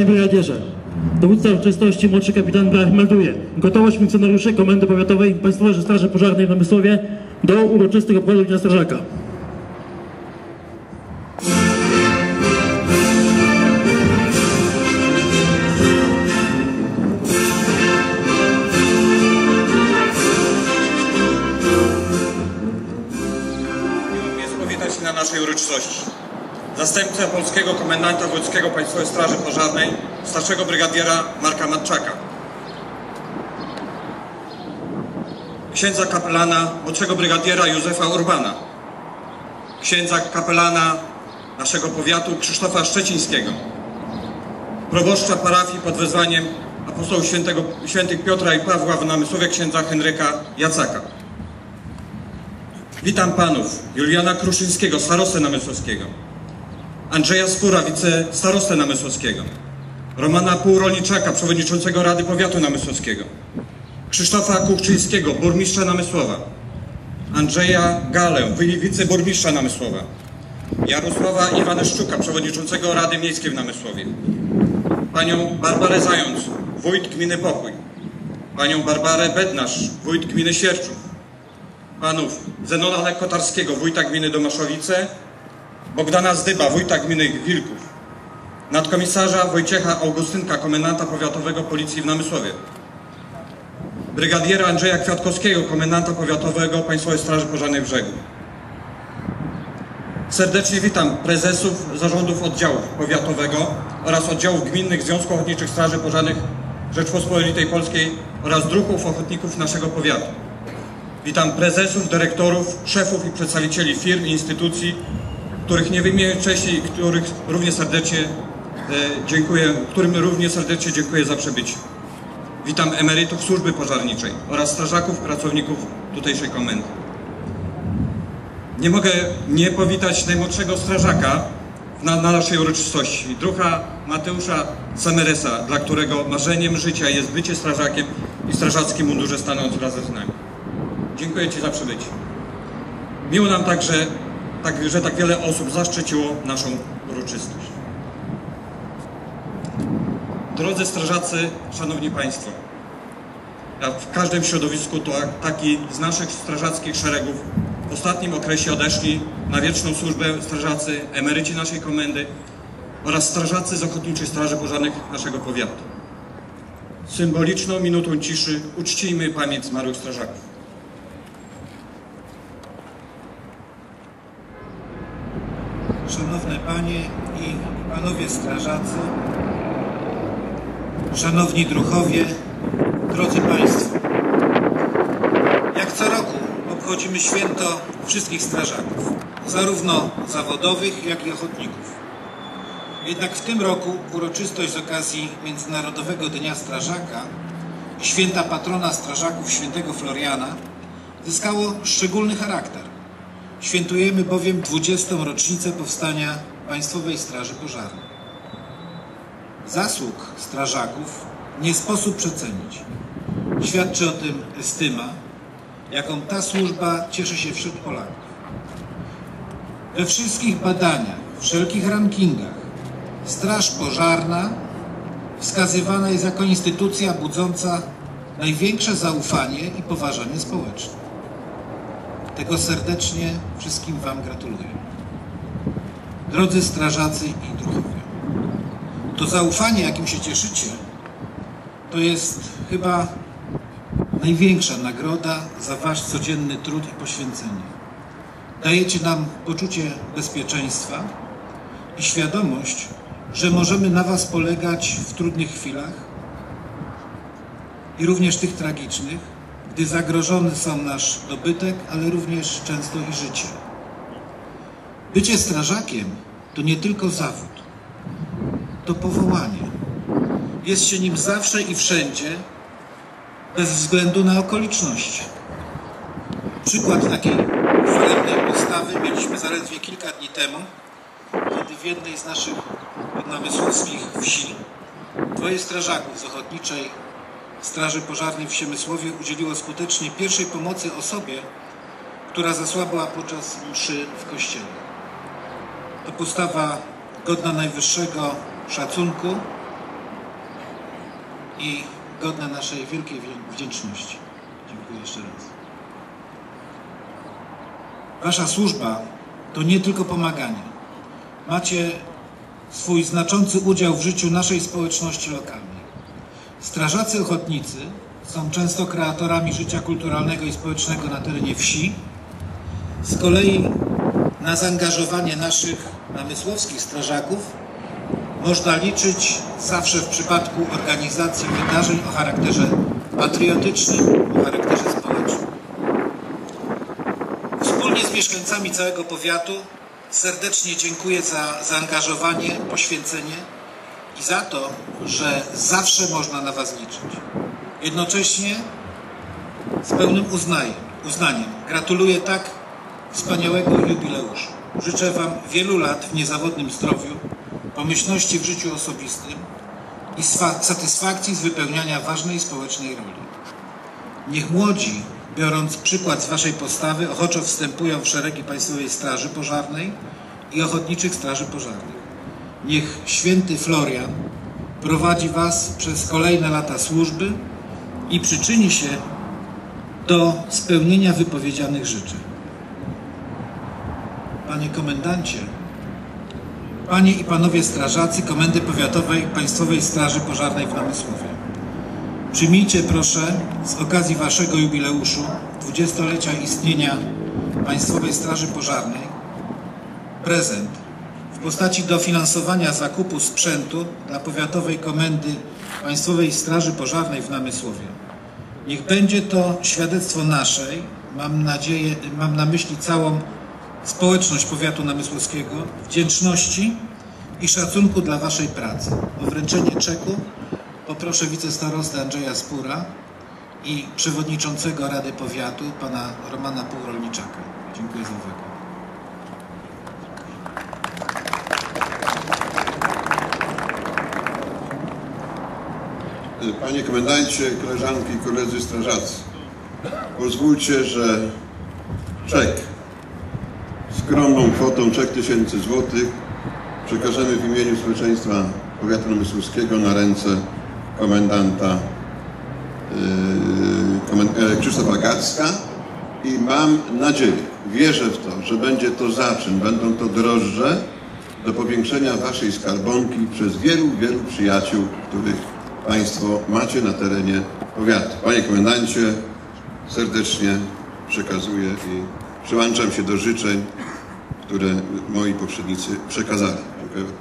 Panie brygadzierze, dowódca uroczystości młodszy kapitan Brach melduje gotowość funkcjonariuszy Komendy Powiatowej Państwowej Straży Pożarnej w Namysłowie do uroczystych obchodów Dnia Strażaka. Na naszej uroczystości. Zastępca polskiego komendanta wojewódzkiego Państwowej Straży Pożarnej, starszego brygadiera Marka Matczaka. Księdza kapelana, młodszego brygadiera Józefa Urbana. Księdza kapelana naszego powiatu Krzysztofa Szczecińskiego. Proboszcza parafii pod wezwaniem apostołów świętego, świętych Piotra i Pawła w Namysłowie księdza Henryka Jacaka. Witam panów Juliana Kruszyńskiego, starostę namysłowskiego, Andrzeja Skóra, wicestarostę namysłowskiego, Romana Półrolniczaka, przewodniczącego Rady Powiatu Namysłowskiego, Krzysztofa Kuchczyńskiego, burmistrza Namysłowa, Andrzeja Galę, wi- wiceburmistrza Namysłowa, Jarosława Iwaneszczuka, przewodniczącego Rady Miejskiej w Namysłowie, panią Barbarę Zając, wójt gminy Pokój, panią Barbarę Bednarz, wójt gminy Sierczów, panów Zenona Lekkotarskiego, wójta gminy Domaszowice, Bogdana Zdyba, wójta gminy Wilków, nadkomisarza Wojciecha Augustynka, komendanta powiatowego Policji w Namysłowie, brygadiera Andrzeja Kwiatkowskiego, komendanta powiatowego Państwowej Straży Pożarnej w Brzegu. Serdecznie witam prezesów zarządów oddziałów powiatowego oraz oddziałów gminnych Związku Ochotniczych Straży Pożarnych Rzeczpospolitej Polskiej oraz druhów ochotników naszego powiatu. Witam prezesów, dyrektorów, szefów i przedstawicieli firm i instytucji, których nie wymienię wcześniej których równie serdecznie e, dziękuję, którym równie serdecznie dziękuję za przybycie. Witam emerytów służby pożarniczej oraz strażaków, pracowników tutejszej komendy. Nie mogę nie powitać najmłodszego strażaka na, na naszej uroczystości, druha Mateusza Sameresa, dla którego marzeniem życia jest bycie strażakiem i strażackim mundurze stanąć razem z nami. Dziękuję Ci za przybycie. Miło nam także, tak, że tak wiele osób zaszczyciło naszą uroczystość. Drodzy strażacy, Szanowni Państwo, w każdym środowisku to taki z naszych strażackich szeregów w ostatnim okresie odeszli na wieczną służbę strażacy, emeryci naszej komendy oraz strażacy z Ochotniczej Straży Pożarnych naszego powiatu. Symboliczną minutą ciszy uczcijmy pamięć zmarłych strażaków. Szanowne Panie i Panowie Strażacy, Szanowni Druchowie, drodzy Państwo. Jak co roku obchodzimy święto wszystkich strażaków, zarówno zawodowych, jak i ochotników. Jednak w tym roku uroczystość z okazji Międzynarodowego Dnia Strażaka i święta patrona strażaków świętego Floriana zyskało szczególny charakter. Świętujemy bowiem 20. rocznicę powstania Państwowej Straży Pożarnej. Zasług strażaków nie sposób przecenić. Świadczy o tym estyma, jaką ta służba cieszy się wśród Polaków. We wszystkich badaniach, wszelkich rankingach Straż Pożarna wskazywana jest jako instytucja budząca największe zaufanie i poważanie społeczne. Tego serdecznie wszystkim Wam gratuluję. Drodzy strażacy i druhowie, to zaufanie, jakim się cieszycie, to jest chyba największa nagroda za Wasz codzienny trud i poświęcenie. Dajecie nam poczucie bezpieczeństwa i świadomość, że możemy na Was polegać w trudnych chwilach i również tych tragicznych, gdy zagrożony są nasz dobytek, ale również często i życie. Bycie strażakiem to nie tylko zawód, to powołanie. Jest się nim zawsze i wszędzie, bez względu na okoliczności. Przykład takiej chwalebnej postawy mieliśmy zaledwie kilka dni temu, kiedy w jednej z naszych namysłowskich wsi dwoje strażaków z Ochotniczej Straży Pożarnej w Siemysłowie udzieliło skutecznie pierwszej pomocy osobie, która zasłabła podczas mszy w kościele. To postawa godna najwyższego szacunku i godne naszej wielkiej wdzię- wdzięczności. Dziękuję jeszcze raz. Wasza służba to nie tylko pomaganie. Macie swój znaczący udział w życiu naszej społeczności lokalnej. Strażacy ochotnicy są często kreatorami życia kulturalnego i społecznego na terenie wsi. Z kolei na zaangażowanie naszych namysłowskich strażaków można liczyć zawsze w przypadku organizacji wydarzeń o charakterze patriotycznym, o charakterze społecznym. Wspólnie z mieszkańcami całego powiatu serdecznie dziękuję za zaangażowanie, poświęcenie i za to, że zawsze można na Was liczyć. Jednocześnie z pełnym uznajem, uznaniem gratuluję tak wspaniałego jubileuszu. Życzę Wam wielu lat w niezawodnym zdrowiu, pomyślności w życiu osobistym i satysfakcji z wypełniania ważnej społecznej roli. Niech młodzi, biorąc przykład z Waszej postawy, ochoczo wstępują w szeregi Państwowej Straży Pożarnej i Ochotniczych Straży Pożarnych. Niech święty Florian prowadzi Was przez kolejne lata służby i przyczyni się do spełnienia wypowiedzianych życzeń. Panie Komendancie, Panie i Panowie Strażacy Komendy Powiatowej Państwowej Straży Pożarnej w Namysłowie. Przyjmijcie proszę z okazji Waszego jubileuszu 20-lecia istnienia Państwowej Straży Pożarnej prezent w postaci dofinansowania zakupu sprzętu dla Powiatowej Komendy Państwowej Straży Pożarnej w Namysłowie. Niech będzie to świadectwo naszej, mam nadzieję, mam na myśli całą społeczność powiatu namysłowskiego, wdzięczności i szacunku dla Waszej pracy. O wręczenie czeku poproszę wicestarostę Andrzeja Spura i przewodniczącego Rady Powiatu, pana Romana Półrolniczaka. Dziękuję za uwagę. Panie komendancie, koleżanki i koledzy strażacy, pozwólcie, że czek, skromną kwotą 3000 złotych przekażemy w imieniu społeczeństwa powiatu namysłowskiego na ręce komendanta yy, e, Krzysztofa Gacka. I mam nadzieję, wierzę w to, że będzie to zaczyn, będą to drożdże do powiększenia Waszej skarbonki przez wielu, wielu przyjaciół, których Państwo macie na terenie powiatu. Panie Komendancie, serdecznie przekazuję i przyłączam się do życzeń, które moi poprzednicy przekazali. Dziękuję bardzo.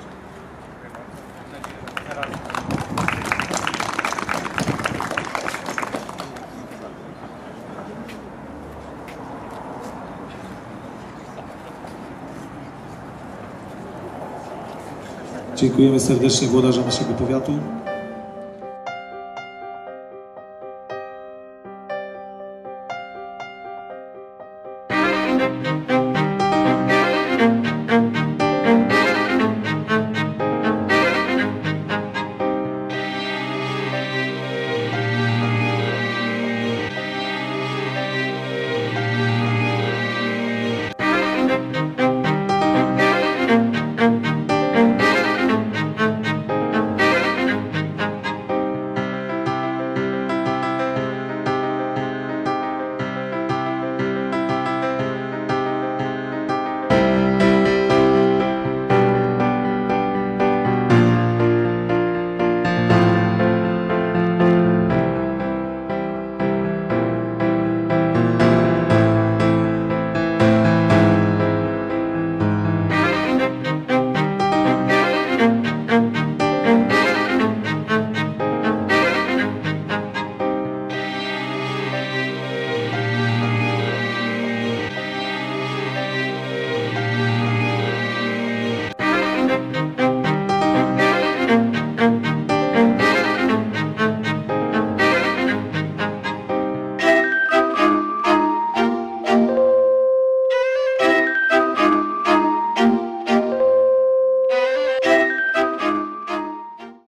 Dziękujemy serdecznie włodarzom naszego powiatu.